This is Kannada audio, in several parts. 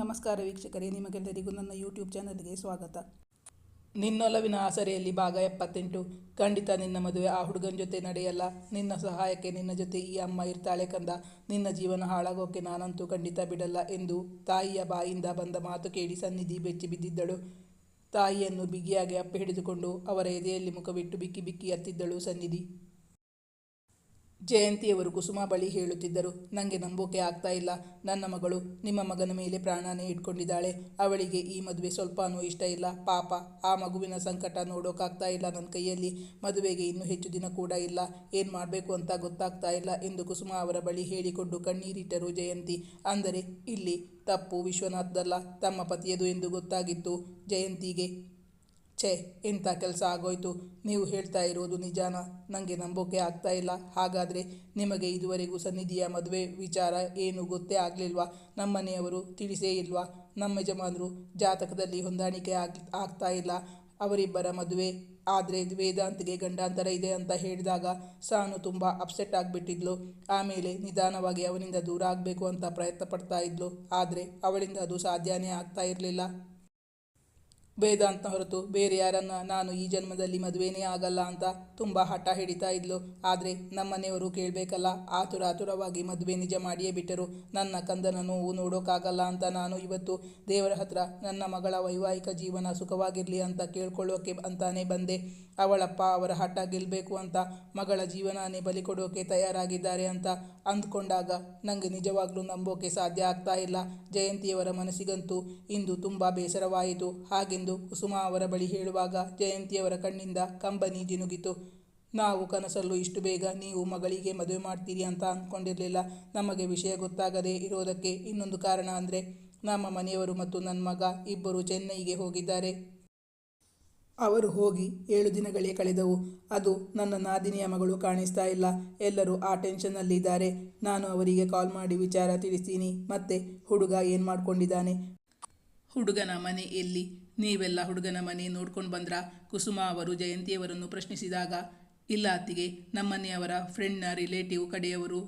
ನಮಸ್ಕಾರ ವೀಕ್ಷಕರೇ, ನಿಮಗೆಲ್ಲರಿಗೂ ನನ್ನ ಯೂಟ್ಯೂಬ್ ಚಾನಲ್ಗೆ ಸ್ವಾಗತ. ನಿನ್ನೊಲವಿನ ಆಸರೆಯಲ್ಲಿ ಭಾಗ ಎಪ್ಪತ್ತೆಂಟು. ಖಂಡಿತ ನಿನ್ನ ಮದುವೆ ಆ ಹುಡುಗನ ಜೊತೆ ನಡೆಯಲ್ಲ. ನಿನ್ನ ಸಹಾಯಕ್ಕೆ ನಿನ್ನ ಜೊತೆ ಈ ಅಮ್ಮ ಇರ್ತಾಳೆ ಕಂದ. ನಿನ್ನ ಜೀವನ ಹಾಳಾಗೋಕೆ ನಾನಂತೂ ಖಂಡಿತ ಬಿಡಲ್ಲ ಎಂದು ತಾಯಿಯ ಬಾಯಿಂದ ಬಂದ ಮಾತು ಕೇಳಿ ಸನ್ನಿಧಿ ಬೆಚ್ಚಿ ಬಿದ್ದಿದ್ದಳು. ತಾಯಿಯನ್ನು ಬಿಗಿಯಾಗಿ ಅಪ್ಪೆ ಹಿಡಿದುಕೊಂಡು ಅವರ ಎದೆಯಲ್ಲಿ ಮುಖವಿಟ್ಟು ಬಿಕ್ಕಿ ಬಿಕ್ಕಿ ಅತ್ತಿದ್ದಳು ಸನ್ನಿಧಿ. ಜಯಂತಿಯವರು ಕುಸುಮ ಬಳಿ ಹೇಳುತ್ತಿದ್ದರು ನನಗೆ ನಂಬೋಕೆ ಆಗ್ತಾ ಇಲ್ಲ. ನನ್ನ ಮಗಳು ನಿಮ್ಮ ಮಗನ ಮೇಲೆ ಪ್ರಾಣನೇ ಇಟ್ಕೊಂಡಿದ್ದಾಳೆ. ಅವಳಿಗೆ ಈ ಮದುವೆ ಸ್ವಲ್ಪನೂ ಇಷ್ಟ ಇಲ್ಲ. ಪಾಪ, ಆ ಮಗುವಿನ ಸಂಕಟ ನೋಡೋಕ್ಕಾಗ್ತಾ ಇಲ್ಲ ನನ್ನ ಕೈಯಲ್ಲಿ. ಮದುವೆಗೆ ಇನ್ನೂ ಹೆಚ್ಚು ದಿನ ಕೂಡ ಇಲ್ಲ. ಏನು ಮಾಡಬೇಕು ಅಂತ ಗೊತ್ತಾಗ್ತಾ ಇಲ್ಲ ಎಂದು ಕುಸುಮ ಅವರ ಬಳಿ ಹೇಳಿಕೊಂಡು ಕಣ್ಣೀರಿಟ್ಟರು ಜಯಂತಿ. ಅಂದರೆ ಇಲ್ಲಿ ತಪ್ಪು ವಿಶ್ವನಾಥದಲ್ಲ, ತಮ್ಮ ಪತಿಯದು ಎಂದು ಗೊತ್ತಾಗಿತ್ತು. ಜಯಂತಿಗೆ ಛೇ, ಇಂಥ ಕೆಲಸ ಆಗೋಯ್ತು. ನೀವು ಹೇಳ್ತಾ ಇರೋದು ನಿಜಾನ? ನನಗೆ ನಂಬೋಕೆ ಆಗ್ತಾ ಇಲ್ಲ. ಹಾಗಾದರೆ ನಿಮಗೆ ಇದುವರೆಗೂ ಸನ್ನಿಧಿಯ ಮದುವೆ ವಿಚಾರ ಏನು ಗೊತ್ತೇ ಆಗಲಿಲ್ವಾ? ನಮ್ಮನೆಯವರು ತಿಳಿಸೇ ಇಲ್ವಾ? ನಮ್ಮ ಯಜಮಾನರು ಜಾತಕದಲ್ಲಿ ಹೊಂದಾಣಿಕೆ ಆಗ್, ಆಗ್ತಾ ಇಲ್ಲ. ಅವರಿಬ್ಬರ ಮದುವೆ ಆದರೆ ವೇದಾಂತಿಗೆ ಗಂಡಾಂತರ ಇದೆ ಅಂತ ಹೇಳಿದಾಗ ಸಾನು ತುಂಬ ಅಪ್ಸೆಟ್ ಆಗಿಬಿಟ್ಟಿದ್ಲು. ಆಮೇಲೆ ನಿಧಾನವಾಗಿ ಅವನಿಂದ ದೂರ ಆಗಬೇಕು ಅಂತ ಪ್ರಯತ್ನ ಪಡ್ತಾ ಇದ್ಲು. ಆದರೆ ಅವಳಿಂದ ಅದು ಸಾಧ್ಯನೇ ಆಗ್ತಾ ಇರಲಿಲ್ಲ. ವೇದಾಂತ ಹೊರತು ಬೇರೆ ಯಾರನ್ನ ನಾನು ಈ ಜನ್ಮದಲ್ಲಿ ಮದುವೆನೇ ಆಗಲ್ಲ ಅಂತ ತುಂಬ ಹಠ ಹಿಡಿತಾ ಇದ್ಲು. ಆದರೆ ನಮ್ಮನೆಯವರು ಕೇಳಬೇಕಲ್ಲ, ಆತುರ ಆತುರವಾಗಿ ಮದುವೆ ನಿಜ ಮಾಡಿಯೇ ಬಿಟ್ಟರು. ನನ್ನ ಕಂದನ ನೋವು ನೋಡೋಕ್ಕಾಗಲ್ಲ ಅಂತ ನಾನು ಇವತ್ತು ದೇವರ ಹತ್ರ ನನ್ನ ಮಗಳ ವೈವಾಹಿಕ ಜೀವನ ಸುಖವಾಗಿರಲಿ ಅಂತ ಕೇಳ್ಕೊಳ್ಳೋಕೆ ಅಂತಾನೆ ಬಂದೆ. ಅವಳಪ್ಪ ಅವರ ಹಠ ಗೆಲ್ಲಬೇಕು ಅಂತ ಮಗಳ ಜೀವನನೇ ಬಲಿ ಕೊಡೋಕೆ ತಯಾರಾಗಿದ್ದಾರೆ ಅಂತ ಅಂದ್ಕೊಂಡಾಗ ನನಗೆ ನಿಜವಾಗ್ಲೂ ನಂಬೋಕೆ ಸಾಧ್ಯ ಆಗ್ತಾ ಇಲ್ಲ. ಜಯಂತಿಯವರ ಮನಸ್ಸಿಗಂತೂ ಇಂದು ತುಂಬ ಬೇಸರವಾಯಿತು. ಹಾಗೆಂದು ಕುಸುಮ ಅವರ ಬಳಿ ಹೇಳುವಾಗ ಜಯಂತಿಯವರ ಕಣ್ಣಿಂದ ಕಂಬನಿ ಜಿನುಗಿತು ನಾವು ಕನಸಲ್ಲೂ ಇಷ್ಟು ಬೇಗ ನೀವು ಮಗಳಿಗೆ ಮದುವೆ ಮಾಡ್ತೀರಿ ಅಂತ ಅಂದ್ಕೊಂಡಿರಲಿಲ್ಲ ನಮಗೆ ವಿಷಯ ಗೊತ್ತಾಗದೇ ಇರೋದಕ್ಕೆ ಇನ್ನೊಂದು ಕಾರಣ ಅಂದರೆ ನಮ್ಮ ಮನೆಯವರು ಮತ್ತು ನನ್ನ ಮಗ ಇಬ್ಬರು ಚೆನ್ನೈಗೆ ಹೋಗಿದ್ದಾರೆ. ಅವರು ಹೋಗಿ ಏಳು ದಿನಗಳೇ ಕಳೆದವು. ಅದು ನನ್ನ ನಾದಿನಿಯ ಮಗಳು ಕಾಣಿಸ್ತಾ ಇಲ್ಲ. ಎಲ್ಲರೂ ಆ ಟೆನ್ಷನ್ನಲ್ಲಿದ್ದಾರೆ ನಾನು ಅವರಿಗೆ ಕಾಲ್ ಮಾಡಿ ವಿಚಾರ ತಿಳಿಸ್ತೀನಿ. ಮತ್ತೆ ಹುಡುಗ ಏನು ಮಾಡ್ಕೊಂಡಿದ್ದಾನೆ? ಹುಡುಗನ ಮನೆ ಎಲ್ಲಿ? ನೀವೆಲ್ಲ ಹುಡುಗನ ಮನೆ ನೋಡ್ಕೊಂಡು ಬಂದ್ರ? ಕುಸುಮ ಅವರು ಜಯಂತಿಯವರನ್ನು ಪ್ರಶ್ನಿಸಿದಾಗ, ಇಲ್ಲ ಅತ್ತಿಗೆ, ನಮ್ಮನೆಯವರ ಫ್ರೆಂಡ್ನ ರಿಲೇಟಿವ್ ಕಡೆಯವರು,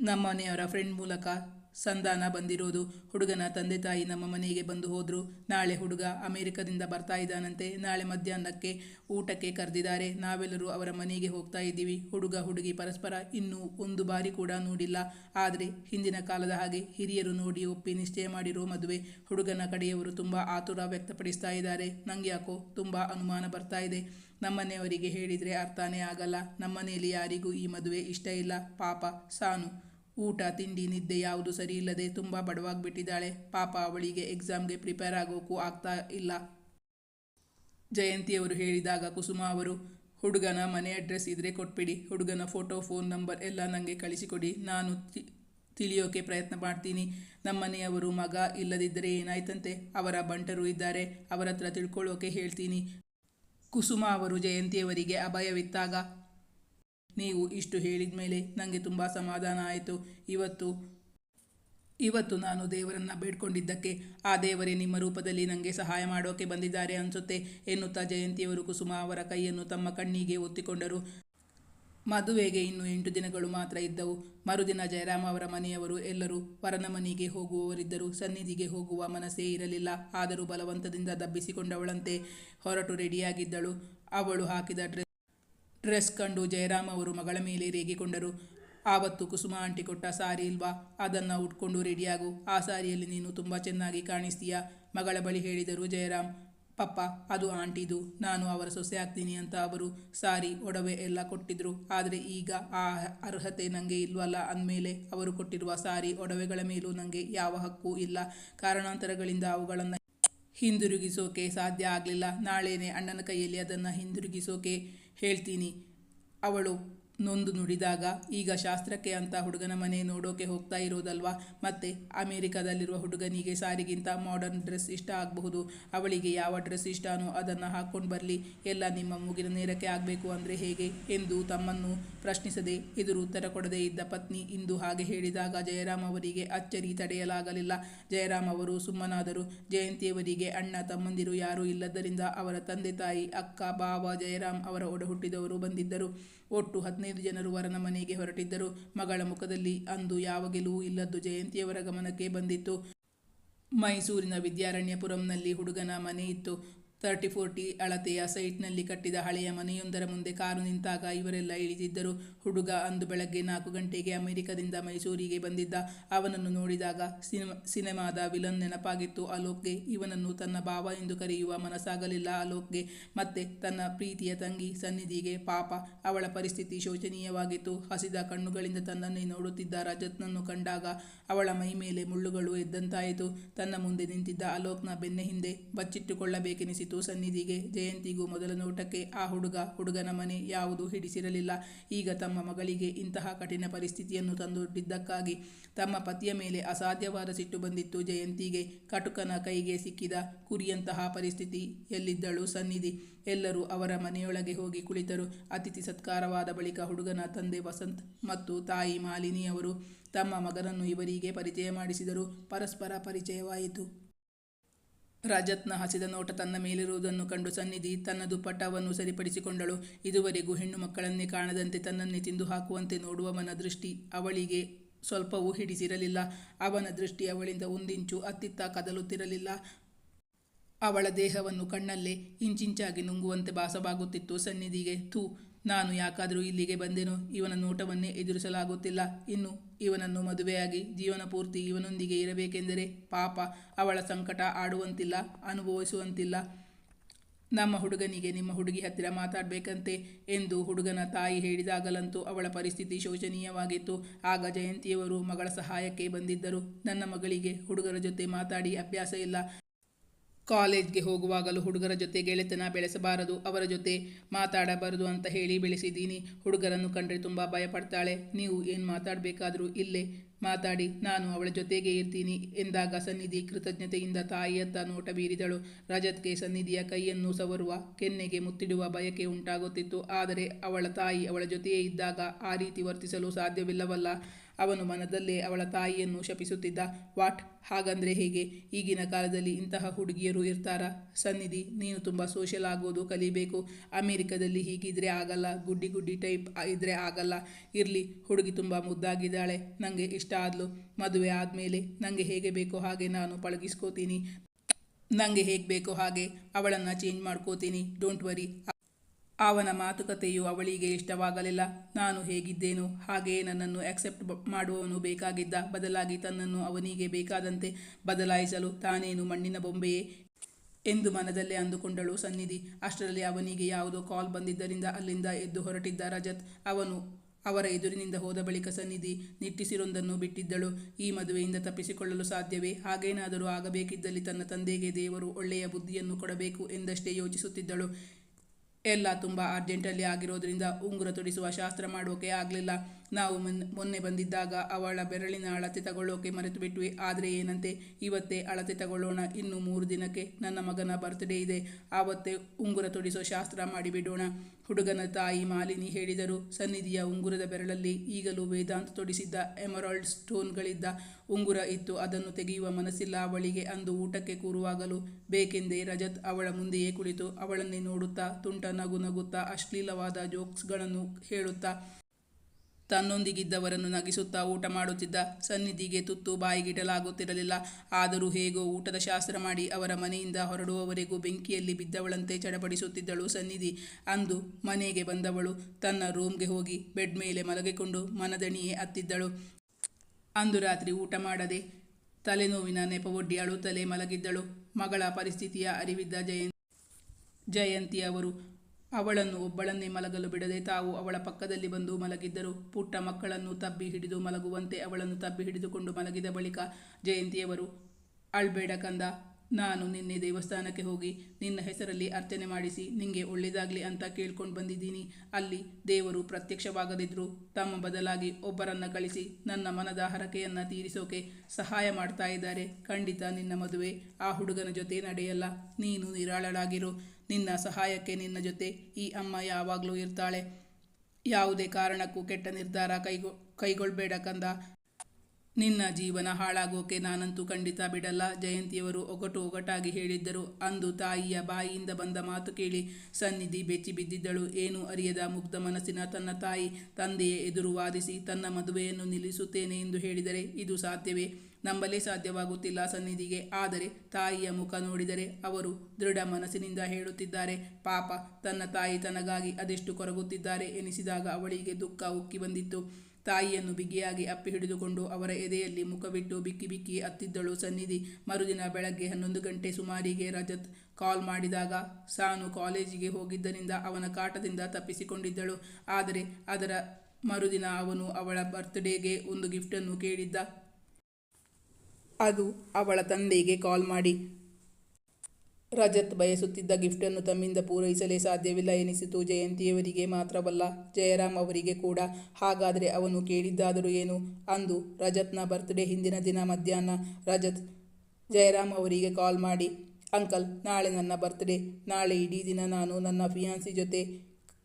ನಮ್ಮನೆಯವರ ಫ್ರೆಂಡ್ ಮೂಲಕ ಸಂಧಾನ ಬಂದಿರೋದು. ಹುಡುಗನ ತಂದೆ ತಾಯಿ ನಮ್ಮ ಮನೆಗೆ ಬಂದು ಹೋದರು. ನಾಳೆ ಹುಡುಗ ಅಮೆರಿಕದಿಂದ ಬರ್ತಾ ಇದ್ದಾನಂತೆ. ನಾಳೆ ಮಧ್ಯಾಹ್ನಕ್ಕೆ ಊಟಕ್ಕೆ ಕರೆದಿದ್ದಾರೆ. ನಾವೆಲ್ಲರೂ ಅವರ ಮನೆಗೆ ಹೋಗ್ತಾ ಇದ್ದೀವಿ. ಹುಡುಗ, ಹುಡುಗಿ ಪರಸ್ಪರ ಇನ್ನೂ ಒಂದು ಬಾರಿ ಕೂಡ ನೋಡಿಲ್ಲ. ಆದರೆ ಹಿಂದಿನ ಕಾಲದ ಹಾಗೆ ಹಿರಿಯರು ನೋಡಿ ಒಪ್ಪಿ ನಿಶ್ಚಯ ಮಾಡಿರೋ ಮದುವೆ ಹುಡುಗನ ಕಡೆಯವರು ತುಂಬ ಆತುರ ವ್ಯಕ್ತಪಡಿಸ್ತಾ ಇದ್ದಾರೆ. ನಂಗೆ ಯಾಕೋ ತುಂಬ ಅನುಮಾನ ಬರ್ತಾ ಇದೆ. ನಮ್ಮನೆಯವರಿಗೆ ಹೇಳಿದರೆ ಅರ್ಥನೇ ಆಗಲ್ಲ. ನಮ್ಮನೆಯಲ್ಲಿ ಯಾರಿಗೂ ಈ ಮದುವೆ ಇಷ್ಟ ಇಲ್ಲ. ಪಾಪ, ಸಾನು. ಊಟ, ತಿಂಡಿ, ನಿದ್ದೆ ಯಾವುದು ಸರಿ ಇಲ್ಲದೆ ತುಂಬ ಬಡವಾಗಿಬಿಟ್ಟಿದ್ದಾಳೆ. ಪಾಪ ಅವಳಿಗೆ ಎಕ್ಸಾಮ್ಗೆ ಪ್ರಿಪೇರ್ ಆಗೋಕ್ಕೂ ಆಗ್ತಾ ಇಲ್ಲ. ಜಯಂತಿಯವರು ಹೇಳಿದಾಗ ಕುಸುಮ ಅವರು, ಹುಡುಗನ ಮನೆ ಅಡ್ರೆಸ್ ಇದ್ರೆ ಕೊಟ್ಬಿಡಿ. ಹುಡುಗನ ಫೋಟೋ ಫೋನ್ ನಂಬರ್ ಎಲ್ಲ ನನಗೆ ಕಳಿಸಿಕೊಡಿ. ನಾನು ತಿಳಿಯೋಕೆ ಪ್ರಯತ್ನ ಮಾಡ್ತೀನಿ. ನಮ್ಮನೆಯವರು ಮಗ ಇಲ್ಲದಿದ್ದರೆ ಏನಾಯ್ತಂತೆ? ಅವರ ಬಂಟರು ಇದ್ದಾರೆ. ಅವರ ಹತ್ರ ತಿಳ್ಕೊಳ್ಳೋಕೆ ಹೇಳ್ತೀನಿ. ಕುಸುಮ ಅವರು ಜಯಂತಿಯವರಿಗೆ ಅಭಯವಿತ್ತಾಗ ನೀವು ಇಷ್ಟು ಹೇಳಿದ ಮೇಲೆ ನನಗೆ ತುಂಬ ಸಮಾಧಾನ ಆಯಿತು. ಇವತ್ತು ಇವತ್ತು ನಾನು ದೇವರನ್ನು ಬೇಡ್ಕೊಂಡಿದ್ದಕ್ಕೆ, ಆ ದೇವರೇ ನಿಮ್ಮ ರೂಪದಲ್ಲಿ ನನಗೆ ಸಹಾಯ ಮಾಡೋಕೆ ಬಂದಿದ್ದಾರೆ ಅನಿಸುತ್ತೆ ಎನ್ನುತ್ತಾ ಜಯಂತಿಯವರು ಕುಸುಮ ಅವರ ಕೈಯನ್ನು ತಮ್ಮ ಕಣ್ಣಿಗೆ ಒತ್ತಿಕೊಂಡರು. ಮದುವೆಗೆ ಇನ್ನು ಎಂಟು ದಿನಗಳು ಮಾತ್ರ ಇದ್ದವು. ಮರುದಿನ ಜಯರಾಮ ಅವರ ಮನೆಯವರು ಎಲ್ಲರೂ ವರನ ಮನೆಗೆ ಹೋಗುವವರಿದ್ದರು ಸನ್ನಿಧಿಗೆ ಹೋಗುವ ಮನಸ್ಸೇ ಇರಲಿಲ್ಲ. ಆದರೂ ಬಲವಂತದಿಂದ ದಬ್ಬಿಸಿಕೊಂಡವಳಂತೆ ಹೊರಟು ರೆಡಿಯಾಗಿದ್ದಳು. ಅವಳು ಹಾಕಿದ ಡ್ರೆಸ್ ಡ್ರೆಸ್ ಕಂಡು ಜಯರಾಮ್ ಅವರು ಮಗಳ ಮೇಲೆ ರೇಗಿಕೊಂಡರು. ಆವತ್ತು ಕುಸುಮ ಆಂಟಿ ಕೊಟ್ಟ ಸಾರಿ ಇಲ್ವಾ? ಅದನ್ನು ಉಟ್ಕೊಂಡು ರೆಡಿಯಾಗು. ಆ ಸಾರಿಯಲ್ಲಿ ನೀನು ತುಂಬ ಚೆನ್ನಾಗಿ ಕಾಣಿಸ್ತೀಯ? ಮಗಳ ಬಳಿ ಹೇಳಿದರು ಜಯರಾಮ್. ಪಪ್ಪ, ಅದು ಆಂಟಿದು. ನಾನು ಅವರ ಸೊಸೆ ಆಗ್ತೀನಿ ಅಂತ ಅವರು ಸಾರಿ, ಒಡವೆ ಎಲ್ಲ ಕೊಟ್ಟಿದ್ರು. ಆದರೆ ಈಗ ಆ ಅರ್ಹತೆ ನನಗೆ ಇಲ್ವಲ್ಲ. ಅಂದಮೇಲೆ ಅವರು ಕೊಟ್ಟಿರುವ ಸಾರಿ, ಒಡವೆಗಳ ಮೇಲೂ ನನಗೆ ಯಾವ ಹಕ್ಕು ಇಲ್ಲ. ಕಾರಣಾಂತರಗಳಿಂದ ಅವುಗಳನ್ನು ಹಿಂದಿರುಗಿಸೋಕೆ ಸಾಧ್ಯ ಆಗಲಿಲ್ಲ. ನಾಳೆನೇ ಅಣ್ಣನ ಕೈಯಲ್ಲಿ ಅದನ್ನು ಹಿಂದಿರುಗಿಸೋಕೆ ಹೇಳ್ತೀನಿ. ಅವಳು ನೊಂದು ನುಡಿದಾಗ, ಈಗ ಶಾಸ್ತ್ರಕ್ಕೆ ಅಂತ ಹುಡುಗನ ಮನೆ ನೋಡೋಕೆ ಹೋಗ್ತಾ ಇರೋದಲ್ವಾ? ಮತ್ತೆ ಅಮೇರಿಕಾದಲ್ಲಿರುವ ಹುಡುಗನಿಗೆ ಸಾರಿಗಿಂತ ಮಾಡರ್ನ್ ಡ್ರೆಸ್ ಇಷ್ಟ ಆಗಬಹುದು. ಅವಳಿಗೆ ಯಾವ ಡ್ರೆಸ್ ಇಷ್ಟನೋ ಅದನ್ನು ಹಾಕ್ಕೊಂಡು ಬರಲಿ. ಎಲ್ಲ ನಿಮ್ಮ ಮೂಗಿನ ನೇರಕ್ಕೆ ಆಗಬೇಕು ಅಂದರೆ ಹೇಗೆ? ಎಂದು ತಮ್ಮನ್ನು ಪ್ರಶ್ನಿಸದೆ ಎದುರು ಉತ್ತರ ಕೊಡದೇ ಇದ್ದ ಪತ್ನಿ ಇಂದು ಹಾಗೆ ಹೇಳಿದಾಗ ಜಯರಾಮ್ ಅವರಿಗೆ ಅಚ್ಚರಿ ತಡೆಯಲಾಗಲಿಲ್ಲ. ಜಯರಾಮ್ ಅವರು ಸುಮ್ಮನಾದರು. ಜಯಂತಿಯವರಿಗೆ ಅಣ್ಣ ತಮ್ಮಂದಿರು ಯಾರೂ ಇಲ್ಲದರಿಂದ ಅವರ ತಂದೆ ತಾಯಿ, ಅಕ್ಕ, ಬಾವ ಜಯರಾಮ್ ಅವರ ಒಡಹುಟ್ಟಿದವರು ಬಂದಿದ್ದರು. ಒಟ್ಟು ಹದಿನೈದು ಜನರು ವರನ ಮನೆಗೆ ಹೊರಟಿದ್ದರು. ಮಗಳ ಮುಖದಲ್ಲಿ ಅಂದು ಯಾವ ಗೆಲುವು ಇಲ್ಲದ್ದು ಜಯಂತಿಯವರ ಗಮನಕ್ಕೆ ಬಂದಿತ್ತು. ಮೈಸೂರಿನ ವಿದ್ಯಾರಣ್ಯಪುರಂನಲ್ಲಿ ಹುಡುಗನ ಮನೆ ಇತ್ತು. ತರ್ಟಿ ಫೋರ್ಟಿ ಅಳತೆಯ ಸೈಟ್ನಲ್ಲಿ ಕಟ್ಟಿದ ಹಳೆಯ ಮನೆಯೊಂದರ ಮುಂದೆ ಕಾರು ನಿಂತಾಗ ಇವರೆಲ್ಲ ಇಳಿದಿದ್ದರು. ಹುಡುಗ ಅಂದು ಬೆಳಗ್ಗೆ ನಾಲ್ಕು ಗಂಟೆಗೆ ಅಮೆರಿಕದಿಂದ ಮೈಸೂರಿಗೆ ಬಂದಿದ್ದ ಅವನನ್ನು ನೋಡಿದಾಗ ಸಿನಿಮಾ, ಸಿನಿಮಾದ ವಿಲನ್ ನೆನಪಾಗಿತ್ತು. ಅಲೋಕ್ಗೆ ಇವನನ್ನು ತನ್ನ ಭಾವ ಎಂದು ಕರೆಯುವ ಮನಸ್ಸಾಗಲಿಲ್ಲ. ಅಲೋಕ್ಗೆ ಮತ್ತೆ ತನ್ನ ಪ್ರೀತಿಯ ತಂಗಿ ಸನ್ನಿಧಿಗೆ ಪಾಪ ಅವಳ ಪರಿಸ್ಥಿತಿ ಶೋಚನೀಯವಾಗಿತ್ತು. ಹಸಿದ ಕಣ್ಣುಗಳಿಂದ ತನ್ನನ್ನೇ ನೋಡುತ್ತಿದ್ದ ರಜತ್ನನ್ನು ಕಂಡಾಗ ಅವಳ ಮೈ ಮೇಲೆ ಮುಳ್ಳುಗಳು ಎದ್ದಂತಾಯಿತು. ತನ್ನ ಮುಂದೆ ನಿಂತಿದ್ದ ಅಲೋಕ್ನ ಬೆನ್ನ ಹಿಂದೆ ಬಚ್ಚಿಟ್ಟುಕೊಳ್ಳಬೇಕೆನಿಸಿತು. ಸನ್ನಿಧಿಗೆ ಜಯಂತಿಗೂ ಮೊದಲ ನೋಟಕ್ಕೆ ಆ ಹುಡುಗ, ಹುಡುಗನ ಮನೆ ಯಾವುದೂ ಹಿಡಿಸಿರಲಿಲ್ಲ. ಈಗ ತಮ್ಮ ಮಗಳಿಗೆ ಇಂತಹ ಕಠಿಣ ಪರಿಸ್ಥಿತಿಯನ್ನು ತಂದೊಡ್ಡಿದ್ದಕ್ಕಾಗಿ ತಮ್ಮ ಪತಿಯ ಮೇಲೆ ಅಸಾಧ್ಯವಾದ ಸಿಟ್ಟು ಬಂದಿತ್ತು. ಜಯಂತಿಗೆ ಕಟುಕನ ಕೈಗೆ ಸಿಕ್ಕಿದ ಕುರಿಯಂತಹ ಪರಿಸ್ಥಿತಿಯಲ್ಲಿದ್ದಳು ಸನ್ನಿಧಿ. ಎಲ್ಲರೂ ಅವರ ಮನೆಯೊಳಗೆ ಹೋಗಿ ಕುಳಿತರು. ಅತಿಥಿ ಸತ್ಕಾರವಾದ ಬಳಿಕ ಹುಡುಗನ ತಂದೆ ವಸಂತ್ ಮತ್ತು ತಾಯಿ ಮಾಲಿನಿಯವರು ತಮ್ಮ ಮಗನನ್ನು ಇವರಿಗೆ ಪರಿಚಯ ಮಾಡಿಸಿದರು. ಪರಸ್ಪರ ಪರಿಚಯವಾಯಿತು. ರಜತ್ನ ಹಸಿದ ನೋಟ ತನ್ನ ಮೇಲಿರುವುದನ್ನು ಕಂಡು ಸನ್ನಿಧಿ ತನ್ನ ದುಪ್ಪಟ್ಟವನ್ನು ಸರಿಪಡಿಸಿಕೊಂಡಳು. ಇದುವರೆಗೂ ಹೆಣ್ಣು ಮಕ್ಕಳನ್ನೇ ಕಾಣದಂತೆ ತನ್ನನ್ನೇ ತಿಂದು ಹಾಕುವಂತೆ ನೋಡುವವನ ದೃಷ್ಟಿ ಅವಳಿಗೆ ಸ್ವಲ್ಪವೂ ಹಿಡಿಸಿರಲಿಲ್ಲ. ಅವನ ದೃಷ್ಟಿ ಅವಳಿಂದ ಒಂದಿಂಚು ಅತ್ತಿತ್ತ ಕದಲುತ್ತಿರಲಿಲ್ಲ. ಅವಳ ದೇಹವನ್ನು ಕಣ್ಣಲ್ಲೇ ಇಂಚಿಂಚಾಗಿ ನುಂಗುವಂತೆ ಭಾಸವಾಗುತ್ತಿತ್ತು. ಸನ್ನಿಧಿಗೆ ಥೂ ನಾನು ಯಾಕಾದರೂ ಇಲ್ಲಿಗೆ ಬಂದೆನೋ? ಇವನ ನೋಟವನ್ನೇ ಎದುರಿಸಲಾಗುತ್ತಿಲ್ಲ. ಇನ್ನು ಇವನನ್ನು ಮದುವೆಯಾಗಿ ಜೀವನ ಪೂರ್ತಿ ಇವನೊಂದಿಗೆ ಇರಬೇಕೆಂದರೆ ಪಾಪ ಅವಳ ಸಂಕಟ ಆಡುವಂತಿಲ್ಲ, ಅನುಭವಿಸುವಂತಿಲ್ಲ. ನಮ್ಮ ಹುಡುಗನಿಗೆ ನಿಮ್ಮ ಹುಡುಗಿ ಹತ್ತಿರ ಮಾತಾಡಬೇಕಂತೆ ಎಂದು ಹುಡುಗನ ತಾಯಿ ಹೇಳಿದಾಗಲಂತೂ ಅವಳ ಪರಿಸ್ಥಿತಿ ಶೋಚನೀಯವಾಗಿತ್ತು. ಆಗ ಜಯಂತಿಯವರು ಮಗಳ ಸಹಾಯಕ್ಕೆ ಬಂದಿದ್ದರು. ನನ್ನ ಮಗಳಿಗೆ ಹುಡುಗರ ಜೊತೆ ಮಾತಾಡಿ ಅಭ್ಯಾಸ ಇಲ್ಲ. ಕಾಲೇಜ್ಗೆ ಹೋಗುವಾಗಲೂ ಹುಡುಗರ ಜೊತೆ ಗೆಳೆತನ ಬೆಳೆಸಬಾರದು, ಅವರ ಜೊತೆ ಮಾತಾಡಬಾರದು ಅಂತ ಹೇಳಿ ಬೆಳೆಸಿದ್ದೀನಿ. ಹುಡುಗರನ್ನು ಕಂಡ್ರೆ ತುಂಬ ಭಯಪಡ್ತಾಳೆ. ನೀವು ಏನು ಮಾತಾಡಬೇಕಾದರೂ ಇಲ್ಲೇ ಮಾತಾಡಿ, ನಾನು ಅವಳ ಜೊತೆಗೆ ಇರ್ತೀನಿ ಎಂದಾಗ ಸನ್ನಿಧಿ ಕೃತಜ್ಞತೆಯಿಂದ ತಾಯಿಯತ್ತ ನೋಟ ಬೀರಿದಳು. ರಜತ್ಗೆ ಸನ್ನಿಧಿಯ ಕೈಯನ್ನು ಸವರುವ, ಕೆನ್ನೆಗೆ ಮುತ್ತಿಡುವ ಬಯಕೆ ಉಂಟಾಗುತ್ತಿತ್ತು. ಆದರೆ ಅವಳ ತಾಯಿ ಅವಳ ಜೊತೆಯೇ ಇದ್ದಾಗ ಆ ರೀತಿ ವರ್ತಿಸಲು ಸಾಧ್ಯವಿಲ್ಲವಲ್ಲ. ಅವನು ಮನದಲ್ಲೇ ಅವಳ ತಾಯಿಯನ್ನು ಶಪಿಸುತ್ತಿದ್ದ. ವಾಟ್? ಹಾಗಂದ್ರೆ ಹೇಗೆ? ಈಗಿನ ಕಾಲದಲ್ಲಿ ಇಂತಹ ಹುಡುಗಿಯರು ಇರ್ತಾರಾ? ಸನ್ನಿಧಿ, ನೀನು ತುಂಬ ಸೋಷಿಯಲ್ ಆಗೋದು ಕಲಿಬೇಕು. ಅಮೇರಿಕದಲ್ಲಿ ಹೀಗಿದ್ರೆ ಆಗಲ್ಲ. ಗುಡ್ಡಿ ಗುಡ್ಡಿ ಟೈಪ್ ಇದ್ರೆ ಆಗಲ್ಲ. ಇರಲಿ, ಹುಡುಗಿ ತುಂಬ ಮುದ್ದಾಗಿದ್ದಾಳೆ. ನನಗೆ ಇಷ್ಟ ಆದ್ಲು. ಮದುವೆ ಆದಮೇಲೆ ನನಗೆ ಹೇಗೆ ಬೇಕೋ ಹಾಗೆ ನಾನು ಪಳಗಿಸ್ಕೋತೀನಿ. ನನಗೆ ಹೇಗೆ ಬೇಕೋ ಹಾಗೆ ಅವಳನ್ನು ಚೇಂಜ್ ಮಾಡ್ಕೋತೀನಿ. ಡೋಂಟ್ ವರಿ ಅವನ ಮಾತುಕತೆಯು ಅವಳಿಗೆ ಇಷ್ಟವಾಗಲಿಲ್ಲ. ನಾನು ಹೇಗಿದ್ದೇನೋ ಹಾಗೆಯೇ ನನ್ನನ್ನು ಆಕ್ಸೆಪ್ಟ್ ಮಾಡುವವನು ಬೇಕಾಗಿದ್ದ ಬದಲಾಗಿ ತನ್ನನ್ನು ಅವನಿಗೆ ಬೇಕಾದಂತೆ ಬದಲಾಯಿಸಲು ತಾನೇನು ಮಣ್ಣಿನ ಬೊಂಬೆಯೇ? ಎಂದು ಮನದಲ್ಲೇ ಅಂದುಕೊಂಡಳು ಸನ್ನಿಧಿ. ಅಷ್ಟರಲ್ಲಿ ಅವನಿಗೆ ಯಾವುದೋ ಕಾಲ್ ಬಂದಿದ್ದರಿಂದ ಅಲ್ಲಿಂದ ಎದ್ದು ಹೊರಟಿದ್ದ ರಜತ್. ಅವನು ಅವರ ಎದುರಿನಿಂದ ಹೋದ ಬಳಿಕ ಸನ್ನಿಧಿ ನಿಟ್ಟಿಸಿರೊಂದನ್ನು ಬಿಟ್ಟಿದ್ದಳು. ಈ ಮದುವೆಯಿಂದ ತಪ್ಪಿಸಿಕೊಳ್ಳಲು ಸಾಧ್ಯವೇ? ಹಾಗೇನಾದರೂ ಆಗಬೇಕಿದ್ದಲ್ಲಿ ತನ್ನ ತಂದೆಗೆ ದೇವರು ಒಳ್ಳೆಯ ಬುದ್ಧಿಯನ್ನು ಕೊಡಬೇಕು ಎಂದಷ್ಟೇ ಯೋಚಿಸುತ್ತಿದ್ದಳು. ಎಲ್ಲ ತುಂಬ ಅರ್ಜೆಂಟಲ್ಲಿ ಆಗಿರೋದ್ರಿಂದ ಉಂಗುರ ತೊಡಿಸುವ ಶಾಸ್ತ್ರ ಮಾಡೋಕೆ ಆಗಲಿಲ್ಲ. ನಾವು ಮೊನ್, ಮೊನ್ನೆ ಬಂದಿದ್ದಾಗ ಅವಳ ಬೆರಳಿನ ಅಳತೆ ತಗೊಳ್ಳೋಕೆ ಮರೆತು ಬಿಟ್ವಿ ಆದರೆ ಏನಂತೆ? ಇವತ್ತೇ ಅಳತೆ ತಗೊಳ್ಳೋಣ. ಇನ್ನು ಮೂರು ದಿನಕ್ಕೆ ನನ್ನ ಮಗನ ಬರ್ತ್ಡೇ ಇದೆ. ಆವತ್ತೇ ಉಂಗುರ ತೊಡಿಸೋ ಶಾಸ್ತ್ರ ಮಾಡಿಬಿಡೋಣ. ಹುಡುಗನ ತಾಯಿ ಮಾಲಿನಿ ಹೇಳಿದರು, ಸನ್ನಿಧಿಯ ಉಂಗುರದ ಬೆರಳಲ್ಲಿ ಈಗಲೂ ವೇದಾಂತ ತೊಡಿಸಿದ್ದ ಎಮರಾಲ್ಡ್ ಸ್ಟೋನ್ಗಳಿದ್ದ ಉಂಗುರ ಇತ್ತು, ಅದನ್ನು ತೆಗೆಯುವ ಮನಸ್ಸಿಲ್ಲ ಅವಳಿಗೆ. ಅಂದು ಊಟಕ್ಕೆ ಕೂರುವಾಗಲೂ ಬೇಕೆಂದೇ ರಜತ್ ಅವಳ ಮುಂದೆಯೇ ಕುಳಿತು ಅವಳನ್ನೇ ನೋಡುತ್ತಾ ತುಂಟ ನಗು ನಗುತ್ತಾ ಅಶ್ಲೀಲವಾದ ಜೋಕ್ಸ್ಗಳನ್ನು ಹೇಳುತ್ತಾ ತನ್ನೊಂದಿಗಿದ್ದವರನ್ನು ನಗಿಸುತ್ತಾ ಊಟ ಮಾಡುತ್ತಿದ್ದ ಸನ್ನಿಧಿಗೆ ತುತ್ತು ಬಾಯಿಗಿಡಲಾಗುತ್ತಿರಲಿಲ್ಲ. ಆದರೂ ಹೇಗೋ ಊಟದ ಶಾಸ್ತ್ರ ಮಾಡಿ ಅವರ ಮನೆಯಿಂದ ಹೊರಡುವವರೆಗೂ ಬೆಂಕಿಯಲ್ಲಿ ಬಿದ್ದವಳಂತೆ ಚಡಪಡಿಸುತ್ತಿದ್ದಳು ಸನ್ನಿಧಿ. ಅಂದು ಮನೆಗೆ ಬಂದವಳು ತನ್ನ ರೂಮ್ಗೆ ಹೋಗಿ ಬೆಡ್ ಮೇಲೆ ಮಲಗಿಕೊಂಡು ಮನದಣಿಯೇ ಅತ್ತಿದ್ದಳು. ಅಂದು ರಾತ್ರಿ ಊಟ ಮಾಡದೆ ತಲೆನೋವಿನ ನೆಪವೊಡ್ಡಿ ಅಳುತ್ತಲೇ ಮಲಗಿದ್ದಳು. ಮಗಳ ಪರಿಸ್ಥಿತಿಯ ಅರಿವಿದ್ದ ಜಯಂತಿ ಜಯಂತಿ ಅವರು ಅವಳನ್ನು ಒಬ್ಬಳನ್ನೇ ಮಲಗಲು ಬಿಡದೆ ತಾವು ಅವಳ ಪಕ್ಕದಲ್ಲಿ ಬಂದು ಮಲಗಿದ್ದರು. ಪುಟ್ಟ ಮಕ್ಕಳನ್ನು ತಬ್ಬಿ ಹಿಡಿದು ಮಲಗುವಂತೆ ಅವಳನ್ನು ತಬ್ಬಿ ಹಿಡಿದುಕೊಂಡು ಮಲಗಿದ ಬಳಿಕ ಜಯಂತಿಯವರು, ಅಳ್ಬೇಡ ಕಂದ ನಾನು ನಿನ್ನೆ ದೇವಸ್ಥಾನಕ್ಕೆ ಹೋಗಿ ನಿನ್ನ ಹೆಸರಲ್ಲಿ ಅರ್ಚನೆ ಮಾಡಿಸಿ ನಿಂಗೆ ಒಳ್ಳೆಯದಾಗಲಿ ಅಂತ ಕೇಳ್ಕೊಂಡು ಬಂದಿದ್ದೀನಿ. ಅಲ್ಲಿ ದೇವರು ಪ್ರತ್ಯಕ್ಷವಾಗದಿದ್ರು ತಮ್ಮ ಬದಲಾಗಿ ಒಬ್ಬರನ್ನು ಕಳಿಸಿ ನನ್ನ ಮನದ ಹರಕೆಯನ್ನು ತೀರಿಸೋಕೆ ಸಹಾಯ ಮಾಡ್ತಾ ಇದ್ದಾರೆ. ಖಂಡಿತ ನಿನ್ನ ಮದುವೆ ಆ ಹುಡುಗನ ಜೊತೆ ನಡೆಯಲ್ಲ. ನೀನು ನಿರಾಳಳಾಗಿರು ನಿನ್ನ ಸಹಾಯಕ್ಕೆ ನಿನ್ನ ಜೊತೆ ಈ ಅಮ್ಮ ಯಾವಾಗಲೂ ಇರ್ತಾಳೆ. ಯಾವುದೇ ಕಾರಣಕ್ಕೂ ಕೆಟ್ಟ ನಿರ್ಧಾರ ಕೈಗೊ ಕೈಗೊಳ್ಬೇಡ ಕಂದ. ನಿನ್ನ ಜೀವನ ಹಾಳಾಗೋಕೆ ನಾನಂತೂ ಖಂಡಿತ ಬಿಡಲ್ಲ, ಜಯಂತಿಯವರು ಒಗಟು ಒಗಟಾಗಿ ಹೇಳಿದ್ದರು. ಅಂದು ತಾಯಿಯ ಬಾಯಿಯಿಂದ ಬಂದ ಮಾತು ಕೇಳಿ ಸನ್ನಿಧಿ ಬೆಚ್ಚಿ ಬಿದ್ದಿದ್ದಳು. ಏನು ಅರಿಯದ ಮುಗ್ಧ ಮನಸ್ಸಿನ ತನ್ನ ತಾಯಿ ತಂದೆಯೇ ಎದುರು ವಾದಿಸಿ ತನ್ನ ಮದುವೆಯನ್ನು ನಿಲ್ಲಿಸುತ್ತೇನೆ ಎಂದು ಹೇಳಿದರೆ ಇದು ಸಾಧ್ಯವೇ? ನಂಬಲೇ ಸಾಧ್ಯವಾಗುತ್ತಿಲ್ಲ ಸನ್ನಿಧಿಗೆ. ಆದರೆ ತಾಯಿಯ ಮುಖ ನೋಡಿದರೆ ಅವರು ದೃಢ ಮನಸ್ಸಿನಿಂದ ಹೇಳುತ್ತಿದ್ದಾರೆ. ಪಾಪ, ತನ್ನ ತಾಯಿ ತನಗಾಗಿ ಅದೆಷ್ಟು ಕೊರಗುತ್ತಿದ್ದಾರೆ ಎನಿಸಿದಾಗ ಅವಳಿಗೆ ದುಃಖ ಉಕ್ಕಿ ಬಂದಿತ್ತು. ತಾಯಿಯನ್ನು ಬಿಗಿಯಾಗಿ ಅಪ್ಪಿ ಹಿಡಿದುಕೊಂಡು ಅವರ ಎದೆಯಲ್ಲಿ ಮುಖವಿಟ್ಟು ಬಿಕ್ಕಿ ಬಿಕ್ಕಿ ಅತ್ತಿದ್ದಳು ಸನ್ನಿಧಿ. ಮರುದಿನ ಬೆಳಗ್ಗೆ ಹನ್ನೊಂದು ಗಂಟೆ ಸುಮಾರಿಗೆ ರಜತ್ ಕಾಲ್ ಮಾಡಿದಾಗ ಸಾನು ಕಾಲೇಜಿಗೆ ಹೋಗಿದ್ದರಿಂದ ಅವನ ಕಾಟದಿಂದ ತಪ್ಪಿಸಿಕೊಂಡಿದ್ದಳು. ಆದರೆ ಅದರ ಮರುದಿನ ಅವನು ಅವಳ ಬರ್ತ್ಡೇಗೆ ಒಂದು ಗಿಫ್ಟನ್ನು ಕೇಳಿದ್ದ. ಅದು ಅವಳ ತಂದೆಗೆ ಕಾಲ್ ಮಾಡಿ. ರಜತ್ ಬಯಸುತ್ತಿದ್ದ ಗಿಫ್ಟನ್ನು ತಮ್ಮಿಂದ ಪೂರೈಸಲೇ ಸಾಧ್ಯವಿಲ್ಲ ಎನಿಸಿತು. ಜಯಂತಿಯವರಿಗೆ ಮಾತ್ರವಲ್ಲ, ಜಯರಾಮ್ ಅವರಿಗೆ ಕೂಡ. ಹಾಗಾದರೆ ಅವನು ಕೇಳಿದ್ದಾದರೂ ಏನು? ಅಂದು ರಜತ್ನ ಬರ್ತ್ಡೇ ಹಿಂದಿನ ದಿನ ಮಧ್ಯಾಹ್ನ ರಜತ್ ಜಯರಾಮ್ ಅವರಿಗೆ ಕಾಲ್ ಮಾಡಿ, ಅಂಕಲ್, ನಾಳೆ ನನ್ನ ಬರ್ತ್ಡೇ ನಾಳೆ ಇಡೀ ದಿನ ನಾನು ನನ್ನ ಫಿಯಾನ್ಸಿ ಜೊತೆ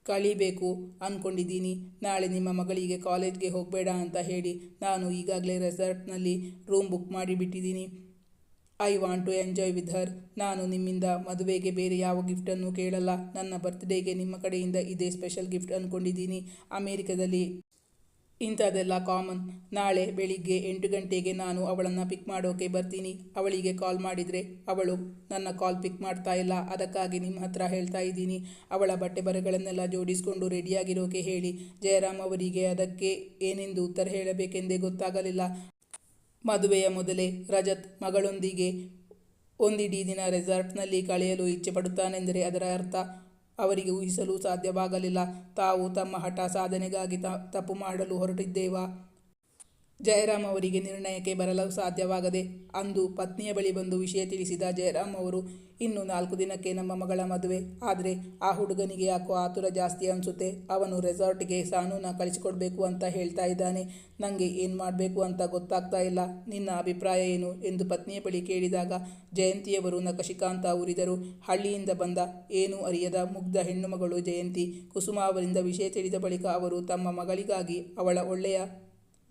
ಕಳೀಬೇಕು ಅಂದ್ಕೊಂಡಿದ್ದೀನಿ ನಾಳೆ ನಿಮ್ಮ ಮಗಳಿಗೆ ಕಾಲೇಜ್ಗೆ ಹೋಗಬೇಡ ಅಂತ ಹೇಳಿ, ನಾನು ಈಗಾಗಲೇ ರೆಸಾರ್ಟ್ನಲ್ಲಿ room book ಮಾಡಿಬಿಟ್ಟಿದ್ದೀನಿ. I want to enjoy with her ನಾನು ನಿಮ್ಮಿಂದ ಮದುವೆಗೆ ಬೇರೆ ಯಾವ ಗಿಫ್ಟನ್ನು ಕೇಳಲ್ಲ. ನನ್ನ ಬರ್ತ್ಡೇಗೆ ನಿಮ್ಮ ಕಡೆಯಿಂದ ಇದೇ ಸ್ಪೆಷಲ್ ಗಿಫ್ಟ್ ಅಂದ್ಕೊಂಡಿದ್ದೀನಿ ಅಮೇರಿಕದಲ್ಲಿ ಇಂಥದ್ದೆಲ್ಲ ಕಾಮನ್ ನಾಳೆ ಬೆಳಿಗ್ಗೆ ಎಂಟು ಗಂಟೆಗೆ ನಾನು ಅವಳನ್ನು ಪಿಕ್ ಮಾಡೋಕೆ ಬರ್ತೀನಿ. ಅವಳಿಗೆ ಕಾಲ್ ಮಾಡಿದರೆ ಅವಳು ನನ್ನ ಕಾಲ್ ಪಿಕ್ ಮಾಡ್ತಾ ಇಲ್ಲ. ಅದಕ್ಕಾಗಿ ನಿಮ್ಮ ಹತ್ರ ಹೇಳ್ತಾ ಇದ್ದೀನಿ. ಅವಳ ಬಟ್ಟೆ ಬರೆಗಳನ್ನೆಲ್ಲ ಜೋಡಿಸಿಕೊಂಡು ರೆಡಿಯಾಗಿರೋಕೆ ಹೇಳಿ. ಜಯರಾಮ್ ಅವರಿಗೆ ಅದಕ್ಕೆ ಏನೆಂದು ಉತ್ತರ ಹೇಳಬೇಕೆಂದೇ ಗೊತ್ತಾಗಲಿಲ್ಲ. ಮದುವೆಯ ಮೊದಲೇ ರಜತ್ ಮಗಳೊಂದಿಗೆ ಒಂದಿಡೀ ದಿನ ರೆಸಾರ್ಟ್ನಲ್ಲಿ ಕಳೆಯಲು ಇಚ್ಛೆ ಪಡುತ್ತಾನೆಂದರೆ ಅದರ ಅರ್ಥ ಅವರಿಗೆ ಊಹಿಸಲು ಸಾಧ್ಯವಾಗಲಿಲ್ಲ. ತಾವು ತಮ್ಮ ಹಠ ಸಾಧನೆಗಾಗಿ ತಪ್ಪು ಮಾಡಲು ಹೊರಟಿದ್ದೇವಾ? ಜಯರಾಮ್ ಅವರಿಗೆ ನಿರ್ಣಯಕ್ಕೆ ಬರಲು ಸಾಧ್ಯವಾಗದೆ ಅಂದು ಪತ್ನಿಯ ಬಳಿ ಬಂದು ವಿಷಯ ತಿಳಿಸಿದ ಜಯರಾಮ್ ಅವರು, ಇನ್ನು ನಾಲ್ಕು ದಿನಕ್ಕೆ ನಮ್ಮ ಮಗಳ ಮದುವೆ. ಆದರೆ ಆ ಹುಡುಗನಿಗೆ ಯಾಕೋ ಆತುರ ಜಾಸ್ತಿ ಅನಿಸುತ್ತೆ. ಅವನು ರೆಸಾರ್ಟ್ಗೆ ಸಾನೂನ ಕಳಿಸಿಕೊಡ್ಬೇಕು ಅಂತ ಹೇಳ್ತಾ ಇದ್ದಾನೆ. ನನಗೆ ಏನು ಮಾಡಬೇಕು ಅಂತ ಗೊತ್ತಾಗ್ತಾ ಇಲ್ಲ. ನಿನ್ನ ಅಭಿಪ್ರಾಯ ಏನು? ಎಂದು ಪತ್ನಿಯ ಬಳಿ ಕೇಳಿದಾಗ ಜಯಂತಿಯವರು ನಕಶಿಕಾಂತ ಉರಿದರು ಹಳ್ಳಿಯಿಂದ ಬಂದ ಏನೂ ಅರಿಯದ ಮುಗ್ಧ ಹೆಣ್ಣುಮಗಳು ಜಯಂತಿ ಕುಸುಮ ಅವರಿಂದ ವಿಷಯ ತಿಳಿದ ಬಳಿಕ ಅವರು ತಮ್ಮ ಮಗಳಿಗಾಗಿ ಅವಳ ಒಳ್ಳೆಯ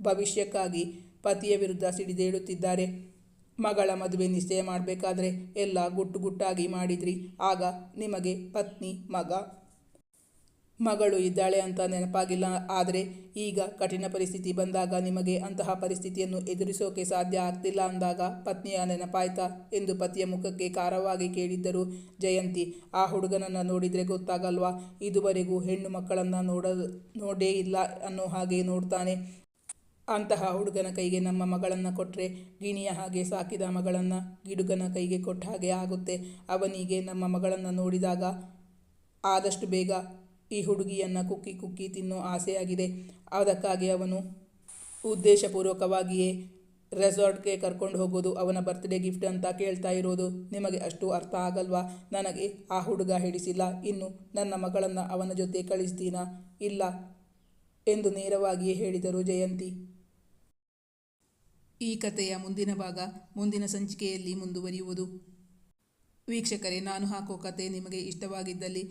ಭವಿಷ್ಯಕ್ಕಾಗಿ ಪತಿಯ ವಿರುದ್ಧ ಸಿಡಿದೇಳುತ್ತಿದ್ದಾರೆ ಮಗಳ ಮದುವೆ ನಿಶ್ಚಯ ಮಾಡಬೇಕಾದ್ರೆ ಎಲ್ಲ ಗುಟ್ಟು ಗುಟ್ಟಾಗಿ ಮಾಡಿದ್ರಿ. ಆಗ ನಿಮಗೆ ಪತ್ನಿ, ಮಗ. ಮಗಳು ಇದ್ದಾಳೆ ಅಂತ ನೆನಪಾಗಿಲ್ಲ. ಆದರೆ ಈಗ ಕಠಿಣ ಪರಿಸ್ಥಿತಿ ಬಂದಾಗ ನಿಮಗೆ ಅಂತಹ ಪರಿಸ್ಥಿತಿಯನ್ನು ಎದುರಿಸೋಕೆ ಸಾಧ್ಯ ಆಗ್ತಿಲ್ಲ ಅಂದಾಗ ಪತ್ನಿಯ ನೆನಪಾಯ್ತಾ ಎಂದು ಪತಿಯ ಮುಖಕ್ಕೆ ಖಾರವಾಗಿ ಕೇಳಿದ್ದರು. ಜಯಂತಿ, ಆ ಹುಡುಗನನ್ನು ನೋಡಿದರೆ ಗೊತ್ತಾಗಲ್ವಾ? ಇದುವರೆಗೂ ಹೆಣ್ಣು ಮಕ್ಕಳನ್ನು ನೋಡ, ನೋಡೇ ಇಲ್ಲ ಅನ್ನೋ ಹಾಗೆ ನೋಡ್ತಾನೆ. ಅಂತಹ ಹುಡುಗನ ಕೈಗೆ ನಮ್ಮ ಮಗಳನ್ನು ಕೊಟ್ಟರೆ ಗಿಣಿಯ ಹಾಗೆ ಸಾಕಿದ ಮಗಳನ್ನು ಗಿಡುಗನ ಕೈಗೆ ಕೊಟ್ಟ ಹಾಗೆ ಆಗುತ್ತೆ. ಅವನಿಗೆ ನಮ್ಮ ಮಗಳನ್ನು ನೋಡಿದಾಗ ಆದಷ್ಟು ಬೇಗ ಈ ಹುಡುಗಿಯನ್ನು ಕುಕ್ಕಿ ಕುಕ್ಕಿ ತಿನ್ನೋ ಆಸೆಯಾಗಿದೆ. ಅದಕ್ಕಾಗಿ ಅವನು ಉದ್ದೇಶಪೂರ್ವಕವಾಗಿಯೇ ರೆಸಾರ್ಟ್ಗೆ ಕರ್ಕೊಂಡು ಹೋಗೋದು, ಅವನ ಬರ್ತ್ಡೇ ಗಿಫ್ಟ್ ಅಂತ ಕೇಳ್ತಾ ಇರೋದು ನಿಮಗೆ ಅಷ್ಟು ಅರ್ಥ ಆಗಲ್ವಾ? ನನಗೆ ಆ ಹುಡುಗ ಹಿಡಿಸಿಲ್ಲ. ಇನ್ನು ನನ್ನ ಮಗಳನ್ನು ಅವನ ಜೊತೆ ಕಳಿಸ್ತೀನಾ? ಇಲ್ಲ ಎಂದು ನೇರವಾಗಿಯೇ ಹೇಳಿದರು ಜಯಂತಿ. ಈ ಕಥೆಯ ಮುಂದಿನ ಭಾಗ ಮುಂದಿನ ಸಂಚಿಕೆಯಲ್ಲಿ ಮುಂದುವರಿಯುವುದು. ವೀಕ್ಷಕರೇ, ನಾನು ಹಾಕೋ ಕತೆ ನಿಮಗೆ ಇಷ್ಟವಾಗಿದ್ದಲ್ಲಿ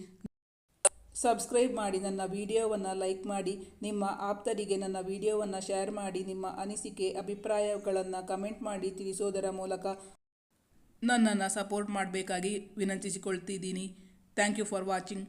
ಸಬ್ಸ್ಕ್ರೈಬ್ ಮಾಡಿ, ನನ್ನ ವಿಡಿಯೋವನ್ನು ಲೈಕ್ ಮಾಡಿ, ನಿಮ್ಮ ಆಪ್ತರಿಗೆ ನನ್ನ ವಿಡಿಯೋವನ್ನು ಶೇರ್ ಮಾಡಿ, ನಿಮ್ಮ ಅನಿಸಿಕೆ, ಅಭಿಪ್ರಾಯಗಳನ್ನು ಕಮೆಂಟ್ ಮಾಡಿ ತಿಳಿಸೋದರ ಮೂಲಕ ನನ್ನನ್ನು ಸಪೋರ್ಟ್ ಮಾಡಬೇಕಾಗಿ ವಿನಂತಿಸಿಕೊಳ್ತಿದ್ದೀನಿ. Thank you for watching.